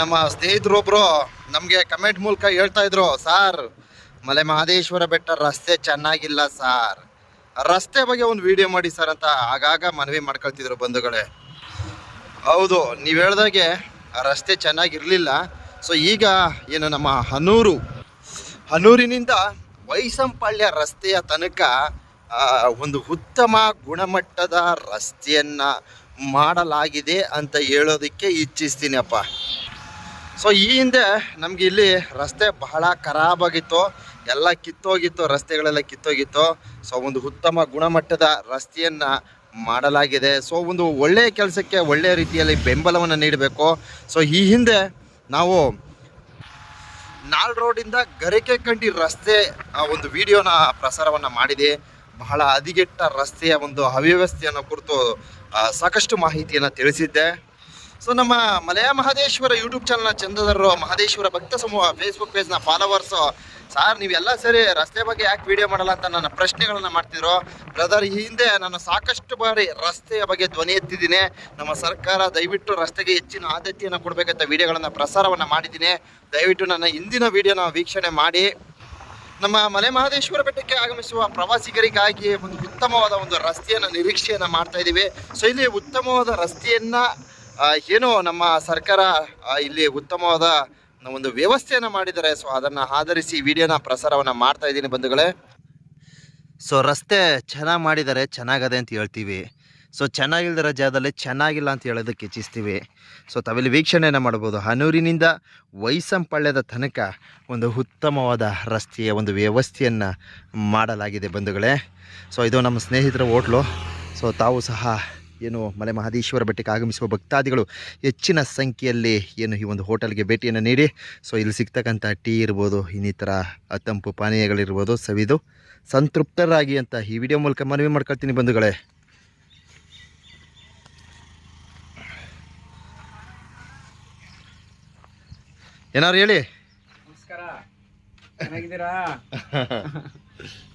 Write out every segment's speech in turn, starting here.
ನಮ್ಮ ಸ್ನೇಹಿತರೊಬ್ಬರು ನಮಗೆ ಕಮೆಂಟ್ ಮೂಲಕ ಹೇಳ್ತಾ ಇದ್ರು, ಸಾರ್, ಮಲೆ ಮಹದೇಶ್ವರ ಬೆಟ್ಟ ರಸ್ತೆ ಚೆನ್ನಾಗಿಲ್ಲ ಸಾರ್. ರಸ್ತೆ ಬಗ್ಗೆ ಒಂದು ವಿಡಿಯೋ ಮಾಡಿ ಸರ್ ಅಂತ ಆಗಾಗ ಮನವಿ ಮಾಡ್ಕೊಳ್ತಿದ್ರು ಬಂಧುಗಳೇ. ಹೌದು, ನೀವು ಹೇಳ್ದಾಗೆ ರಸ್ತೆ ಚೆನ್ನಾಗಿರಲಿಲ್ಲ. ಸೊ ಈಗ ಏನು ನಮ್ಮ ಹನೂರು, ಹನೂರಿನಿಂದ ವೈಸಂಪಾಳ್ಯ ರಸ್ತೆಯ ತನಕ ಒಂದು ಉತ್ತಮ ಗುಣಮಟ್ಟದ ರಸ್ತೆಯನ್ನ ಮಾಡಲಾಗಿದೆ ಅಂತ ಹೇಳೋದಕ್ಕೆ ಇಚ್ಛಿಸ್ತೀನಪ್ಪ. ಸೊ ಈ ಹಿಂದೆ ನಮ್ಗೆ ಇಲ್ಲಿ ರಸ್ತೆ ಬಹಳ ಖರಾಬಾಗಿತ್ತು. ಎಲ್ಲ ಕಿತ್ತೋಗಿತ್ತು, ರಸ್ತೆಗಳೆಲ್ಲ ಕಿತ್ತೋಗಿತ್ತು. ಸೊ ಒಂದು ಉತ್ತಮ ಗುಣಮಟ್ಟದ ರಸ್ತೆಯನ್ನ ಮಾಡಲಾಗಿದೆ. ಸೊ ಒಂದು ಒಳ್ಳೆಯ ಕೆಲಸಕ್ಕೆ ಒಳ್ಳೆಯ ರೀತಿಯಲ್ಲಿ ಬೆಂಬಲವನ್ನು ನೀಡಬೇಕು. ಸೊ ಈ ಹಿಂದೆ ನಾವು ನಾಲ್ ರೋಡಿಂದ ಗರಿಕೆ ಕಂಡಿ ರಸ್ತೆ ಒಂದು ವಿಡಿಯೋನ, ಪ್ರಸಾರವನ್ನು ಮಾಡಿದೆ. ಬಹಳ ಹದಿಗೆಟ್ಟ ರಸ್ತೆಯ ಒಂದು ಅವ್ಯವಸ್ಥೆಯನ್ನು ಕುರಿತು ಸಾಕಷ್ಟು ಮಾಹಿತಿಯನ್ನು ತಿಳಿಸಿದ್ದೆ. ಸೊ ನಮ್ಮ ಮಲಯ ಮಹದೇಶ್ವರ ಯೂಟ್ಯೂಬ್ ಚಾನಲ್ನ ಚಂದದರು ಮಹದೇಶ್ವರ ಭಕ್ತ ಸಮೂಹ ಫೇಸ್ಬುಕ್ ಪೇಜ್ನ ಫಾಲೋವರ್ಸು ಸಾರ್ ನೀವೆಲ್ಲ ಸರಿ ರಸ್ತೆ ಬಗ್ಗೆ ಯಾಕೆ ವಿಡಿಯೋ ಮಾಡಲ್ಲ ಅಂತ ನನ್ನ ಪ್ರಶ್ನೆಗಳನ್ನು ಮಾಡ್ತಿದ್ರು. ಬ್ರದರ್ ಈ ಹಿಂದೆ ನಾನು ಸಾಕಷ್ಟು ಬಾರಿ ರಸ್ತೆಯ ಬಗ್ಗೆ ಧ್ವನಿ ಎತ್ತಿದ್ದೀನಿ. ನಮ್ಮ ಸರ್ಕಾರ ದಯವಿಟ್ಟು ರಸ್ತೆಗೆ ಹೆಚ್ಚಿನ ಆದ್ಯತೆಯನ್ನು ಕೊಡಬೇಕಂತ ವಿಡಿಯೋಗಳನ್ನು ಪ್ರಸಾರವನ್ನು ಮಾಡಿದ್ದೀನಿ. ದಯವಿಟ್ಟು ನನ್ನ ಹಿಂದಿನ ವಿಡಿಯೋನ ವೀಕ್ಷಣೆ ಮಾಡಿ. ನಮ್ಮ ಮಲೆ ಮಹದೇಶ್ವರ ಬೆಟ್ಟಕ್ಕೆ ಆಗಮಿಸುವ ಪ್ರವಾಸಿಗರಿಗಾಗಿ ಒಂದು ಉತ್ತಮವಾದ ಒಂದು ರಸ್ತೆಯನ್ನು ನಿರೀಕ್ಷೆಯನ್ನು ಮಾಡ್ತಾ ಇದ್ದೀವಿ ಸೊ ಇಲ್ಲಿ ಉತ್ತಮವಾದ ರಸ್ತೆಯನ್ನ ಏನು ನಮ್ಮ ಸರ್ಕಾರ ಇಲ್ಲಿ ಉತ್ತಮವಾದ ಒಂದು ವ್ಯವಸ್ಥೆಯನ್ನು ಮಾಡಿದ್ದಾರೆ. ಸೊ ಅದನ್ನು ಆಧರಿಸಿ ವಿಡಿಯೋನ ಪ್ರಸಾರವನ್ನು ಮಾಡ್ತಾ ಇದ್ದೀನಿ ಬಂಧುಗಳೇ. ಸೊ ರಸ್ತೆ ಚೆನ್ನಾಗಿ ಮಾಡಿದ್ದಾರೆ, ಚೆನ್ನಾಗದೆ ಅಂತ ಹೇಳ್ತೀವಿ. ಸೊ ಚೆನ್ನಾಗಿಲ್ದಿರೋ ಜಾಗದಲ್ಲಿ ಚೆನ್ನಾಗಿಲ್ಲ ಅಂತ ಹೇಳೋದಕ್ಕೆ ಇಚ್ಛಿಸ್ತೀವಿ ಸೊ ತಾವಿಲ್ಲಿ ವೀಕ್ಷಣೆಯನ್ನು ಮಾಡ್ಬೋದು ಹನೂರಿನಿಂದ ವೈಸಂಪಳ್ಯದ ತನಕ ಒಂದು ಉತ್ತಮವಾದ ರಸ್ತೆಯ ಒಂದು ವ್ಯವಸ್ಥೆಯನ್ನು ಮಾಡಲಾಗಿದೆ ಬಂಧುಗಳೇ. ಸೊ ಇದು ನಮ್ಮ ಸ್ನೇಹಿತರ ಹೋಟ್ಲು. ಸೊ ತಾವು ಸಹ ಏನು ಮಲೆ ಮಹದೇಶ್ವರ ಬೆಟ್ಟಕ್ಕೆ ಆಗಮಿಸುವ ಭಕ್ತಾದಿಗಳು ಹೆಚ್ಚಿನ ಸಂಖ್ಯೆಯಲ್ಲಿ ಏನು ಈ ಒಂದು ಹೋಟೆಲ್ಗೆ ಭೇಟಿಯನ್ನು ನೀಡಿ. ಸೊ ಇಲ್ಲಿ ಸಿಗ್ತಕ್ಕಂಥ ಟೀ ಇರ್ಬೋದು ಇನ್ನಿತರ ತಂಪು ಪಾನೀಯಗಳಿರ್ಬೋದು ಸವಿದು ಸಂತೃಪ್ತರಾಗಿ ಅಂತ ಈ ವಿಡಿಯೋ ಮೂಲಕ ಮನವಿ ಮಾಡ್ಕೊಳ್ತೀನಿ ಬಂಧುಗಳೇ. ಏನಾರು ಹೇಳಿ? ನಮಸ್ಕಾರ. ಚೆನ್ನಾಗಿದ್ದೀರಾ?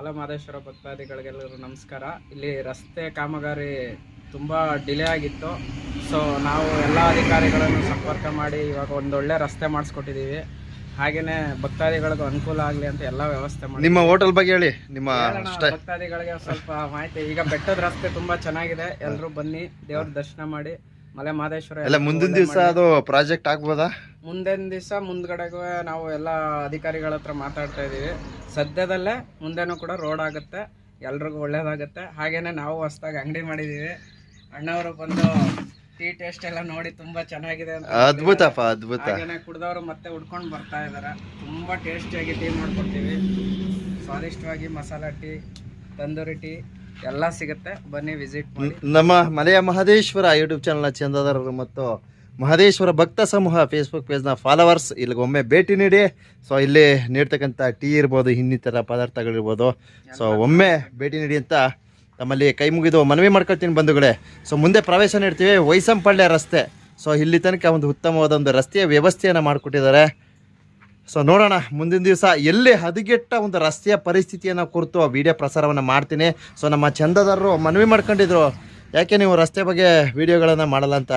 ಮಲಮಹದೇಶ್ವರ ಭಕ್ತಾದಿಗಳಿಗೆಲ್ಲರೂ ನಮಸ್ಕಾರ. ಇಲ್ಲಿ ರಸ್ತೆ ಕಾಮಗಾರಿ ತುಂಬ ಡಿಲೇ ಆಗಿತ್ತು. ಸೊ ನಾವು ಎಲ್ಲ ಅಧಿಕಾರಿಗಳನ್ನು ಸಂಪರ್ಕ ಮಾಡಿ ಇವಾಗ ಒಂದೊಳ್ಳೆ ರಸ್ತೆ ಮಾಡಿಸ್ಕೊಟ್ಟಿದ್ದೀವಿ ಹಾಗೆಯೇ ಭಕ್ತಾದಿಗಳಿಗೂ ಅನುಕೂಲ ಆಗಲಿ ಅಂತ ಎಲ್ಲ ವ್ಯವಸ್ಥೆ ಮಾಡಿ. ನಿಮ್ಮ ಹೋಟೆಲ್ ಬಗ್ಗೆ ಹೇಳಿ ನಿಮ್ಮ ಭಕ್ತಾದಿಗಳಿಗೆ ಸ್ವಲ್ಪ ಮಾಹಿತಿ. ಈಗ ಬೆಟ್ಟದ ರಸ್ತೆ ತುಂಬಾ ಚೆನ್ನಾಗಿದೆ. ಎಲ್ಲರೂ ಬನ್ನಿ ದೇವ್ರ ದರ್ಶನ ಮಾಡಿ. ಮಲೆ ಮಹದೇಶ್ವರ ಎಲ್ಲ ಮುಂದಿನ ದಿವಸ ಅದು ಪ್ರಾಜೆಕ್ಟ್ ಆಗ್ಬೋದಾ? ಮುಂದಿನ ದಿವಸ ಮುಂದ್ಗಡೆಗೂ ನಾವು ಎಲ್ಲ ಅಧಿಕಾರಿಗಳ ಹತ್ರ ಮಾತಾಡ್ತಾ ಇದ್ದೀವಿ ಸದ್ಯದಲ್ಲೇ ಮುಂದೆನೂ ಕೂಡ ರೋಡ್ ಆಗುತ್ತೆ ಎಲ್ರಿಗೂ ಒಳ್ಳೇದಾಗುತ್ತೆ. ಹಾಗೇನೆ ನಾವು ಹೊಸ್ದಾಗಿ ಅಂಗಡಿ ಮಾಡಿದ್ದೀವಿ ಅಣ್ಣವರು ಬಂದು ಟೀ ಟೇಸ್ಟ್ ಎಲ್ಲ ನೋಡಿ ತುಂಬಾ ಚೆನ್ನಾಗಿದೆ ಅಂತ ಅದ್ಭುತಪ್ಪ ಅದ್ಭುತ. ಹಾಗೇನೆ ಕುಡ್ದವರು ಮತ್ತೆ ಉಡ್ಕೊಂಡು ಬರ್ತಾ ಇದಾರೆ. ತುಂಬಾ ಟೇಸ್ಟಿಯಾಗಿ ಟೀ ಮಾಡ್ಕೊಡ್ತೀವಿ. ಸ್ವಾದಿಷ್ಟವಾಗಿ ಮಸಾಲ ಟೀ ತಂದೂರಿ ಟೀ. ಎಲ್ಲ ಸಿಗುತ್ತೆ. ಬನ್ನಿ ವಿಸಿಟ್ ಮಾಡಿ. ನಮ್ಮ ಮಲೆಯ ಮಹದೇಶ್ವರ ಯೂಟ್ಯೂಬ್ ಚಾನಲ್ನ ಚಂದಾದಾರರು ಮತ್ತು ಮಹದೇಶ್ವರ ಭಕ್ತ ಸಮೂಹ ಫೇಸ್ಬುಕ್ ಪೇಜ್ನ ಫಾಲೋವರ್ಸ್ ಇಲ್ಲಿಗೆ ಒಮ್ಮೆ ಭೇಟಿ ನೀಡಿ. ಸೊ ಇಲ್ಲಿ ನೀಡ್ತಕ್ಕಂಥ ಟೀ ಇರ್ಬೋದು ಇನ್ನಿತರ ಪದಾರ್ಥಗಳಿರ್ಬೋದು. ಸೊ ಒಮ್ಮೆ ಭೇಟಿ ನೀಡಿ ಅಂತ ತಮ್ಮಲ್ಲಿ ಕೈ ಮುಗಿದು ಮನವಿ ಮಾಡ್ಕೊಳ್ತೀನಿ ಬಂಧುಗಳೇ. ಸೊ ಮುಂದೆ ಪ್ರವೇಶ ನೀಡ್ತೀವಿ. ವೈಸಂಪಳ್ಳೆ ರಸ್ತೆ. ಸೊ ಇಲ್ಲಿ ತನಕ ಒಂದು ಉತ್ತಮವಾದ ಒಂದು ರಸ್ತೆಯ ವ್ಯವಸ್ಥೆಯನ್ನು ಮಾಡಿಕೊಟ್ಟಿದ್ದಾರೆ. ಸೊ ನೋಡೋಣ, ಮುಂದಿನ ದಿವಸ ಎಲ್ಲಿ ಹದಗೆಟ್ಟ ಒಂದು ರಸ್ತೆಯ ಪರಿಸ್ಥಿತಿಯನ್ನು ಕುರಿತು ಆ ವಿಡಿಯೋ ಪ್ರಸಾರವನ್ನು ಮಾಡ್ತೀನಿ. ಸೊ ನಮ್ಮ ಚಂದದಾರರು ಮನವಿ ಮಾಡ್ಕೊಂಡಿದ್ರು, ಯಾಕೆ ನೀವು ರಸ್ತೆ ಬಗ್ಗೆ ವಿಡಿಯೋಗಳನ್ನು ಮಾಡಲ್ಲ ಅಂತ?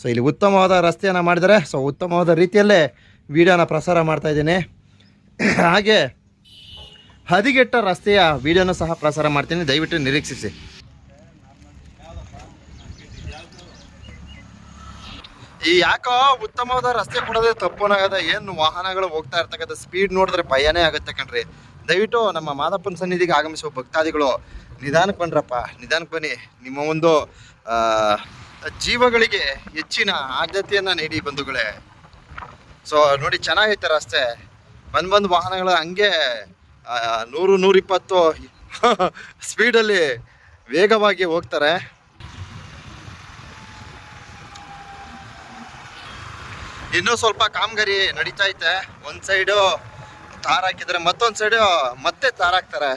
ಸೊ ಇಲ್ಲಿ ಉತ್ತಮವಾದ ರಸ್ತೆಯನ್ನು ಮಾಡಿದರೆ ಸೊ ಉತ್ತಮವಾದ ರೀತಿಯಲ್ಲೇ ವಿಡಿಯೋನ ಪ್ರಸಾರ ಮಾಡ್ತಾ ಇದ್ದೀನಿ. ಹಾಗೆ ಹದಿಗೆಟ್ಟ ರಸ್ತೆಯ ವಿಡಿಯೋನ ಸಹ ಪ್ರಸಾರ ಮಾಡ್ತೀನಿ. ದಯವಿಟ್ಟು ನಿರೀಕ್ಷಿಸಿ. ಈ ಯಾಕೋ ಉತ್ತಮವಾದ ರಸ್ತೆ ಕೊಡೋದೇ ತಪ್ಪನಾಗದ, ಏನು ವಾಹನಗಳು ಹೋಗ್ತಾ ಇರ್ತಕ್ಕಂಥ ಸ್ಪೀಡ್ ನೋಡಿದ್ರೆ ಭಯನೇ ಆಗುತ್ತೆ ಕಣ್ರಿ. ದಯವಿಟ್ಟು ನಮ್ಮ ಮಾದಪ್ಪನ ಸನ್ನಿಧಿಗೆ ಆಗಮಿಸುವ ಭಕ್ತಾದಿಗಳು, ನಿಧಾನಕ್ಕೆ ಬನ್ರಪ್ಪ ನಿಧಾನಕ್ಕೆ ಬನ್ನಿ. ನಿಮ್ಮ ಒಂದು ಜೀವಗಳಿಗೆ ಹೆಚ್ಚಿನ ಆದ್ಯತೆಯನ್ನು ನೀಡಿ ಬಂಧುಗಳೇ. ಸೊ ನೋಡಿ ಚೆನ್ನಾಗೈತೆ ರಸ್ತೆ. ಬಂದು ಬಂದು ವಾಹನಗಳು ಹಂಗೆ ನೂರು ನೂರಿಪ್ಪತ್ತು ಸ್ಪೀಡಲ್ಲಿ ವೇಗವಾಗಿ ಹೋಗ್ತಾರೆ. ಇನ್ನೂ ಸ್ವಲ್ಪ ಕಾಮಗಾರಿ ನಡೀತಾ ಐತೆ. ಒಂದು ಸೈಡು ತಾರ್ ಹಾಕಿದ್ರೆ ಮತ್ತೊಂದು ಸೈಡು ಮತ್ತೆ ತಾರ್ ಹಾಕ್ತಾರೆ.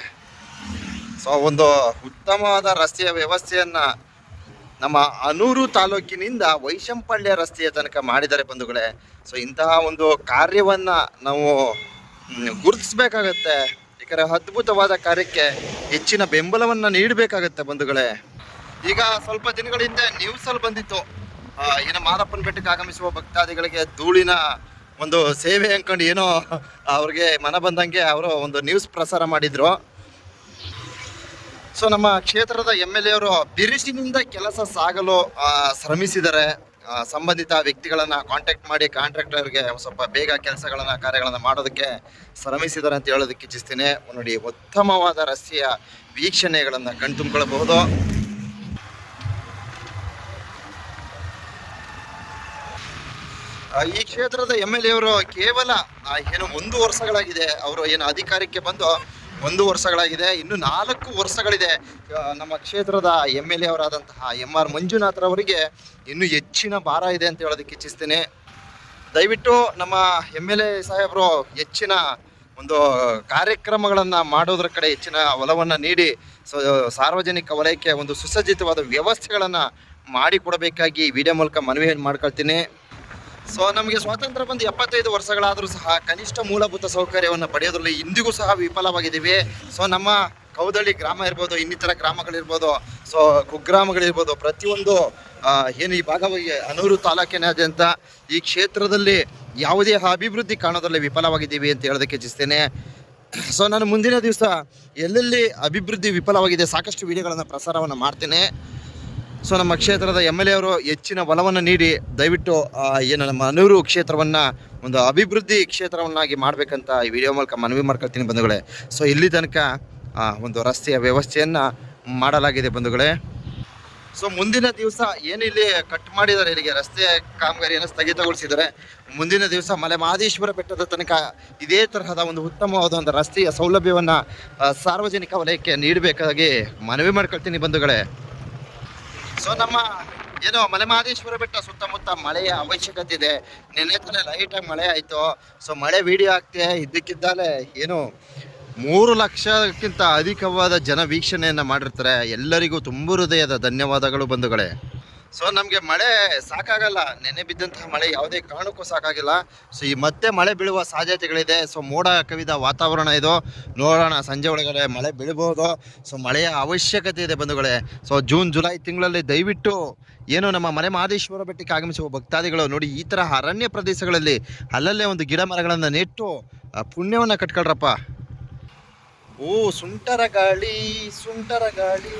ಸೊ ಒಂದು ಉತ್ತಮವಾದ ರಸ್ತೆಯ ವ್ಯವಸ್ಥೆಯನ್ನ ನಮ್ಮ ಅನೂರು ತಾಲೂಕಿನಿಂದ ವೈಶಂಪಳ್ಯ ರಸ್ತೆಯ ತನಕ ಮಾಡಿದ್ದಾರೆ ಬಂಧುಗಳೇ. ಸೊ ಇಂತಹ ಒಂದು ಕಾರ್ಯವನ್ನ ನಾವು ಗುರುತಿಸ್ಬೇಕಾಗತ್ತೆ. ಯಾಕಂದ್ರೆ ಅದ್ಭುತವಾದ ಕಾರ್ಯಕ್ಕೆ ಹೆಚ್ಚಿನ ಬೆಂಬಲವನ್ನ ನೀಡಬೇಕಾಗತ್ತೆ ಬಂಧುಗಳೇ. ಈಗ ಸ್ವಲ್ಪ ದಿನಗಳ ಹಿಂದೆ ನ್ಯೂಸಲ್ಲಿ ಬಂದಿತ್ತು. ಏನು ಮಾರಪ್ಪನ ಬೆಟ್ಟಕ್ಕೆ ಆಗಮಿಸುವ ಭಕ್ತಾದಿಗಳಿಗೆ ಧೂಳಿನ ಒಂದು ಸೇವೆ ಅಂದ್ಕೊಂಡು ಏನೋ ಅವ್ರಿಗೆ ಮನ ಬಂದಂಗೆ ಅವರು ಒಂದು ನ್ಯೂಸ್ ಪ್ರಸಾರ ಮಾಡಿದರು. ಸೊ ನಮ್ಮ ಕ್ಷೇತ್ರದ ಎಂ ಎಲ್ ಎ ಅವರು ಬಿರುಸಿನಿಂದ ಕೆಲಸ ಸಾಗಲು ಶ್ರಮಿಸಿದರೆ ಸಂಬಂಧಿತ ವ್ಯಕ್ತಿಗಳನ್ನು ಕಾಂಟ್ಯಾಕ್ಟ್ ಮಾಡಿ ಕಾಂಟ್ರಾಕ್ಟರ್ಗೆ ಸ್ವಲ್ಪ ಬೇಗ ಕೆಲಸಗಳನ್ನು, ಕಾರ್ಯಗಳನ್ನು ಮಾಡೋದಕ್ಕೆ ಶ್ರಮಿಸಿದ್ದಾರೆ ಅಂತ ಹೇಳೋದಕ್ಕೆ ಇಚ್ಛಿಸ್ತೀನಿ ನೋಡಿ ಉತ್ತಮವಾದ ರಸ್ತೆಯ ವೀಕ್ಷಣೆಗಳನ್ನು ಕಣ್ತುಂಬಿಕೊಳ್ಳಬಹುದು ಈ ಕ್ಷೇತ್ರದ ಎಂ ಎಲ್ ಎ ಅವರು ಕೇವಲ ಏನು ಒಂದು ವರ್ಷಗಳಾಗಿದೆ, ಅವರು ಏನು ಅಧಿಕಾರಕ್ಕೆ ಬಂದು ಒಂದು ವರ್ಷಗಳಾಗಿದೆ, ಇನ್ನು ನಾಲ್ಕು ವರ್ಷಗಳಿದೆ ನಮ್ಮ ಕ್ಷೇತ್ರದ ಎಂ ಎಲ್ ಎ ಅವರಾದಂತಹ ಎಂ ಆರ್ ಮಂಜುನಾಥ್ರವರಿಗೆ ಇನ್ನೂ ಹೆಚ್ಚಿನ ಭಾರ ಇದೆ ಅಂತ ಹೇಳೋದಕ್ಕೆ ಇಚ್ಛಿಸ್ತೇನೆ. ದಯವಿಟ್ಟು ನಮ್ಮ ಎಂ ಎಲ್ ಎ ಸಾಹೇಬರು ಹೆಚ್ಚಿನ ಒಂದು ಕಾರ್ಯಕ್ರಮಗಳನ್ನು ಮಾಡೋದ್ರ ಕಡೆ ಹೆಚ್ಚಿನ ಒಲವನ್ನು ನೀಡಿ ಸಾರ್ವಜನಿಕ ವಲಯಕ್ಕೆ ಒಂದು ಸುಸಜ್ಜಿತವಾದ ವ್ಯವಸ್ಥೆಗಳನ್ನು ಮಾಡಿಕೊಡಬೇಕಾಗಿ ವಿಡಿಯೋ ಮೂಲಕ ಮನವಿ ಮಾಡ್ಕೊಳ್ತೀನಿ. ಸೊ ನಮಗೆ ಸ್ವಾತಂತ್ರ್ಯ ಬಂದು ಎಪ್ಪತ್ತೈದು ವರ್ಷಗಳಾದರೂ ಸಹ ಕನಿಷ್ಠ ಮೂಲಭೂತ ಸೌಕರ್ಯವನ್ನು ಪಡೆಯೋದ್ರಲ್ಲಿ ಇಂದಿಗೂ ಸಹ ವಿಫಲವಾಗಿದ್ದೀವಿ. ಸೊ ನಮ್ಮ ಕೌದಳ್ಳಿ ಗ್ರಾಮ ಇರ್ಬೋದು, ಇನ್ನಿತರ ಗ್ರಾಮಗಳಿರ್ಬೋದು ಸೊ ಕುಗ್ರಾಮಗಳಿರ್ಬೋದು, ಪ್ರತಿಯೊಂದು ಏನು ಈ ಭಾಗವಾಗಿ ಅನೂರು ತಾಲೂಕಿನಾದ್ಯಂತ ಈ ಕ್ಷೇತ್ರದಲ್ಲಿ ಯಾವುದೇ ಅಭಿವೃದ್ಧಿ ಕಾಣೋದ್ರಲ್ಲಿ ವಿಫಲವಾಗಿದ್ದೀವಿ ಅಂತ ಹೇಳೋದಕ್ಕೆ ಇಚ್ಛಿಸ್ತೇನೆ. ಸೊ ನಾನು ಮುಂದಿನ ದಿವಸ ಎಲ್ಲೆಲ್ಲಿ ಅಭಿವೃದ್ಧಿ ವಿಫಲವಾಗಿದೆ ಸಾಕಷ್ಟು ವಿಡಿಯೋಗಳನ್ನು ಪ್ರಸಾರವನ್ನು ಮಾಡ್ತೇನೆ. ಸೊ ನಮ್ಮ ಕ್ಷೇತ್ರದ ಎಂ ಎಲ್ ಎ ಅವರು ಹೆಚ್ಚಿನ ಬಲವನ್ನು ನೀಡಿ, ದಯವಿಟ್ಟು ಏನು ನಮ್ಮ ಅನೂರು ಕ್ಷೇತ್ರವನ್ನು, ಒಂದು ಅಭಿವೃದ್ಧಿ ಕ್ಷೇತ್ರವನ್ನಾಗಿ ಮಾಡಬೇಕಂತ ಈ ವಿಡಿಯೋ ಮೂಲಕ ಮನವಿ ಮಾಡ್ಕೊಳ್ತೀನಿ ಬಂಧುಗಳೇ. ಸೊ ಇಲ್ಲಿ ತನಕ ಒಂದು ರಸ್ತೆಯ ವ್ಯವಸ್ಥೆಯನ್ನು ಮಾಡಲಾಗಿದೆ ಬಂಧುಗಳೇ. ಸೊ ಮುಂದಿನ ದಿವಸ ಏನು ಇಲ್ಲಿ ಕಟ್ ಮಾಡಿದ್ದಾರೆ ಇಲ್ಲಿಗೆ ರಸ್ತೆ ಕಾಮಗಾರಿಯನ್ನು ಸ್ಥಗಿತಗೊಳಿಸಿದ್ದಾರೆ. ಮುಂದಿನ ದಿವಸ ಮಲೆ ಮಹದೇಶ್ವರ ಬೆಟ್ಟದ ತನಕ ಇದೇ ತರಹದ ಒಂದು ಉತ್ತಮವಾದ ಒಂದು ರಸ್ತೆಯ ಸೌಲಭ್ಯವನ್ನು ಸಾರ್ವಜನಿಕ ವಲಯಕ್ಕೆ ನೀಡಬೇಕಾಗಿ ಮನವಿ ಮಾಡ್ಕೊಳ್ತೀನಿ ಬಂಧುಗಳೇ. ಸೊ ನಮ್ಮ, ಏನು ಮಲೆಮಹದೇಶ್ವರ ಬೆಟ್ಟ ಸುತ್ತಮುತ್ತ ಮಳೆಯ ಅವಶ್ಯಕತೆ ಇದೆ. ನಿನ್ನೆ ತಾನೇ ಲೈಟಾಗಿ ಮಳೆ ಆಯಿತು. ಸೊ ಮಳೆ ವಿಡಿಯೋ ಆಗ್ತಿದೆ ಇದ್ದಕ್ಕಿದ್ದಾಲೆ ಏನು ಮೂರು ಲಕ್ಷಕ್ಕಿಂತ ಅಧಿಕವಾದ ಜನ ವೀಕ್ಷಣೆಯನ್ನು ಮಾಡಿರ್ತಾರೆ. ಎಲ್ಲರಿಗೂ ತುಂಬ ಹೃದಯದ ಧನ್ಯವಾದಗಳು ಬಂಧುಗಳೇ. ಸೊ ನಮಗೆ ಮಳೆ ಸಾಕಾಗಲ್ಲ. ನೆನೆ ಬಿದ್ದಂತಹ ಮಳೆ ಯಾವುದೇ ಕಾರಣಕ್ಕೂ ಸಾಕಾಗಿಲ್ಲ. ಸೊ ಈ ಮತ್ತೆ ಮಳೆ ಬೀಳುವ ಸಾಧ್ಯತೆಗಳಿದೆ. ಸೊ ಮೋಡ ಕವಿದ ವಾತಾವರಣ ಇದು. ನೋಡೋಣ, ಸಂಜೆ ಒಳಗಡೆ ಮಳೆ ಬೀಳಬಹುದು. ಸೊ ಮಳೆಯ ಅವಶ್ಯಕತೆ ಇದೆ ಬಂಧುಗಳೇ. ಸೊ ಜೂನ್ ಜುಲೈ ತಿಂಗಳಲ್ಲಿ ದಯವಿಟ್ಟು ಏನು ನಮ್ಮ ಮನೆ ಮಹದೇಶ್ವರ ಬೆಟ್ಟಕ್ಕೆ ಆಗಮಿಸುವ ಭಕ್ತಾದಿಗಳು ನೋಡಿ, ಈ ಥರ ಅರಣ್ಯ ಪ್ರದೇಶಗಳಲ್ಲಿ ಅಲ್ಲಲ್ಲೇ ಒಂದು ಗಿಡ ಮರಗಳನ್ನು ನೆಟ್ಟು ಪುಣ್ಯವನ್ನು ಕಟ್ಕೊಳ್ರಪ್ಪ. ಓ, ಸುಂಟರ ಗಾಳಿ ಸುಂಟರ ಗಾಳಿ.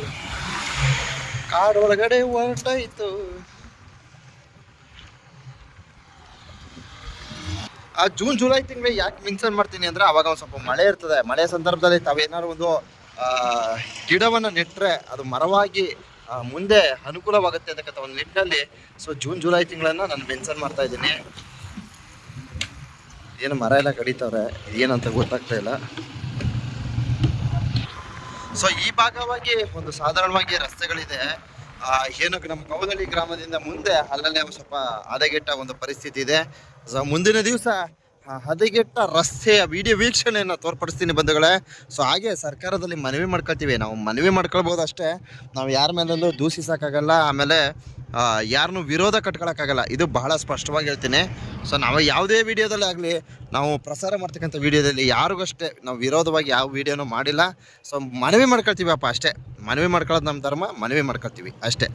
ಕಾಡೊಳಗಡೆ ಹೊರಟಾಯ್ತು. ಆ ಜೂನ್, ಜುಲೈ ತಿಂಗಳಿಗೆ ಯಾಕೆ ಮೆನ್ಷನ್ ಮಾಡ್ತೀನಿ ಅಂದ್ರೆ ಅವಾಗ ಒಂದು ಸ್ವಲ್ಪ ಮಳೆ ಇರ್ತದೆ. ಮಳೆ ಸಂದರ್ಭದಲ್ಲಿ ತಾವೇನಾದ್ರು ಒಂದು ಗಿಡವನ್ನ ನೆಟ್ಟರೆ ಅದು ಮರವಾಗಿ ಮುಂದೆ ಅನುಕೂಲವಾಗುತ್ತೆ ಅಂತಕ್ಕಂಥ ಒಂದು ನಿಟ್ಟಿನಲ್ಲಿ ಸೊ ಜೂನ್, ಜುಲೈ ತಿಂಗಳನ್ನ ನಾನು ಮೆನ್ಷನ್ ಮಾಡ್ತಾ ಇದ್ದೀನಿ. ಏನು ಮರ ಎಲ್ಲ ಕಡಿತವ್ರೆ? ಏನಂತ ಗೊತ್ತಾಗ್ತಾ ಇಲ್ಲ. ಸೊ ಈ ಭಾಗವಾಗಿ ಒಂದು ಸಾಧಾರಣವಾಗಿ ರಸ್ತೆಗಳಿದೆ. ಏನು ನಮ್ಮ ಕೌದಳ್ಳಿ ಗ್ರಾಮದಿಂದ ಮುಂದೆ ಅಲ್ಲಲ್ಲೇ ಸ್ವಲ್ಪ ಹದಗೆಟ್ಟ ಒಂದು ಪರಿಸ್ಥಿತಿ ಇದೆ. ಸೊ ಮುಂದಿನ ದಿವಸ ಹದಗೆಟ್ಟ ರಸ್ತೆಯ ವಿಡಿಯೋ ವೀಕ್ಷಣೆಯನ್ನು ತೋರ್ಪಡಿಸ್ತೀನಿ ಬಂಧುಗಳೇ. ಸೊ ಹಾಗೆ ಸರ್ಕಾರದಲ್ಲಿ ಮನವಿ ಮಾಡ್ಕೊಳ್ತೀವಿ. ನಾವು ಮನವಿ ಮಾಡ್ಕೊಳ್ಬೋದು ಅಷ್ಟೇ ನಾವು ಯಾರ ಮೇಲೂ ದೂಷಿಸೋಕ್ಕಾಗಲ್ಲ. ಆಮೇಲೆ ಯಾರನ್ನೂ ವಿರೋಧ ಕಟ್ಕೊಳಕ್ಕಾಗಲ್ಲ. ಇದು ಬಹಳ ಸ್ಪಷ್ಟವಾಗಿ ಹೇಳ್ತೀನಿ. ಸೊ ನಾವು ಯಾವುದೇ ವಿಡಿಯೋದಲ್ಲಿ ಆಗಲಿ, ನಾವು ಪ್ರಸಾರ ಮಾಡ್ತಕ್ಕಂಥ ವಿಡಿಯೋದಲ್ಲಿ ಯಾರಿಗೂ ಅಷ್ಟೇ ನಾವು ವಿರೋಧವಾಗಿ ಯಾವ ವಿಡಿಯೋನೂ ಮಾಡಿಲ್ಲ. ಸೊ ಮನವಿ ಮಾಡ್ಕೊಳ್ತೀವಿ ಅಪ್ಪ ಅಷ್ಟೇ. ಮನವಿ ಮಾಡ್ಕೊಳ್ಳೋದು ನಮ್ಮ ಧರ್ಮ, ಮನವಿ ಮಾಡ್ಕೊಳ್ತೀವಿ ಅಷ್ಟೇ.